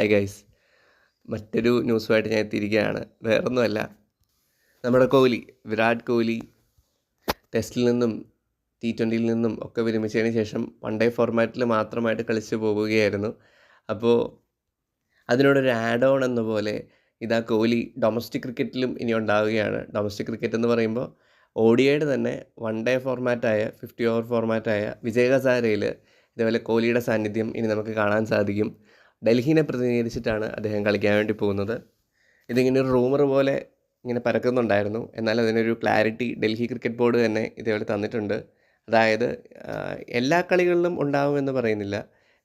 Hi guys മറ്റൊരു ന്യൂസുമായിട്ട് ഞാൻ എത്തിയിരിക്കുകയാണ്. വേറൊന്നുമല്ല. നമ്മുടെ കോഹ്ലി വിരാട് കോഹ്ലി ടെസ്റ്റിൽ നിന്നും ടി ട്വന്റിയിൽ നിന്നും ഒക്കെ വിരമിച്ചതിന് ശേഷം വൺ ഡേ ഫോർമാറ്റിൽ മാത്രമായിട്ട് കളിച്ചു പോവുകയായിരുന്നു. അപ്പോൾ അതിനോടൊരു ആഡ് ഓൺ എന്ന പോലെ ഇതാ കോഹ്ലി ഡൊമസ്റ്റിക് ക്രിക്കറ്റിലും ഇനി ഉണ്ടാവുകയാണ്. ഡൊമസ്റ്റിക് ക്രിക്കറ്റ് എന്ന് പറയുമ്പോൾ ഒ തന്നെ വൺ ഡേ ഫോർമാറ്റായ ഫിഫ്റ്റി ഓവർ ഫോർമാറ്റായ വിജയ ഹസാരയിൽ ഇതേപോലെ കോഹ്ലിയുടെ സാന്നിധ്യം ഇനി നമുക്ക് കാണാൻ സാധിക്കും. ഡൽഹിനെ പ്രതിനിധീകരിച്ചിട്ടാണ് അദ്ദേഹം കളിക്കാൻ വേണ്ടി പോകുന്നത്. ഇതിങ്ങനെ ഒരു റൂമർ പോലെ ഇങ്ങനെ പരക്കുന്നുണ്ടായിരുന്നു. എന്നാൽ അതിനൊരു ക്ലാരിറ്റി ഡൽഹി ക്രിക്കറ്റ് ബോർഡ് തന്നെ ഇതേപോലെ തന്നിട്ടുണ്ട്. അതായത് എല്ലാ കളികളിലും ഉണ്ടാകുമെന്ന് പറയുന്നില്ല.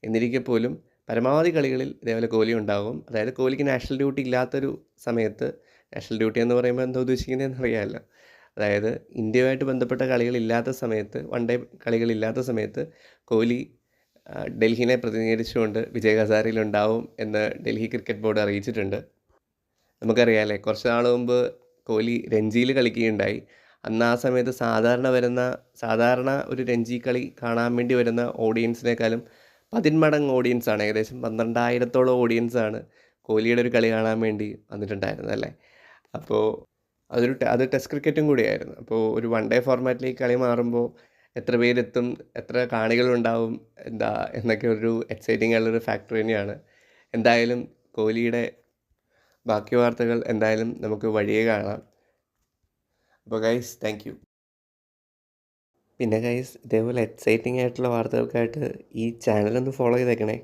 എന്നിരിക്കെ പോലും പരമാവധി കളികളിൽ ഇതേപോലെ കോഹ്ലി ഉണ്ടാകും അതായത് കോഹ്ലിക്ക് നാഷണൽ ഡ്യൂട്ടി ഇല്ലാത്തൊരു സമയത്ത് നാഷണൽ ഡ്യൂട്ടി എന്ന് പറയുമ്പോൾ എന്താ ഉദ്ദേശിക്കുന്നതെന്ന് അറിയാമല്ലോ. അതായത് ഇന്ത്യയുമായിട്ട് ബന്ധപ്പെട്ട കളികളില്ലാത്ത സമയത്ത് വൺ ഡേ കളികളില്ലാത്ത സമയത്ത് കോഹ്ലി ഡൽഹിനെ പ്രതിനിധീകരിച്ചുകൊണ്ട് വിജയ് ഹസാരയിലുണ്ടാവും എന്ന് ഡൽഹി ക്രിക്കറ്റ് ബോർഡ് അറിയിച്ചിട്ടുണ്ട്. നമുക്കറിയാമല്ലേ കുറച്ച് നാൾ മുമ്പ് കോഹ്ലി രഞ്ജിയിൽ കളിക്കുകയുണ്ടായി. അന്ന് ആ സമയത്ത് സാധാരണ വരുന്ന സാധാരണ ഒരു രഞ്ജി കളി കാണാൻ വേണ്ടി വരുന്ന ഓഡിയൻസിനേക്കാളും പതിന്മടങ്ങ് ഓഡിയൻസാണ് ഏകദേശം പന്ത്രണ്ടായിരത്തോളം ഓഡിയൻസാണ് കോഹ്ലിയുടെ ഒരു കളി കാണാൻ വേണ്ടി വന്നിട്ടുണ്ടായിരുന്നത് അല്ലേ? അപ്പോൾ അതൊരു അത് ടെസ്റ്റ് ക്രിക്കറ്റും കൂടിയായിരുന്നു. അപ്പോൾ ഒരു വൺ ഡേ ഫോർമാറ്റിലേക്ക് കളി മാറുമ്പോൾ എത്ര പേരെത്തും എത്ര കാണികളുണ്ടാവും എന്താ എന്നൊക്കെ ഒരു എക്സൈറ്റിംഗ് ആയുള്ളൊരു ഫാക്ടർ തന്നെയാണ്. എന്തായാലും കോഹ്ലിയുടെ ബാക്കി വാർത്തകൾ എന്തായാലും നമുക്ക് വഴിയെ കാണാം. അപ്പോൾ ഗൈസ് താങ്ക് യു പിന്നെ ഗൈസ് ഇതേപോലെ എക്സൈറ്റിംഗ് ആയിട്ടുള്ള വാർത്തകൾക്കായിട്ട് ഈ ചാനലൊന്ന് ഫോളോ ചെയ്തേക്കണേ.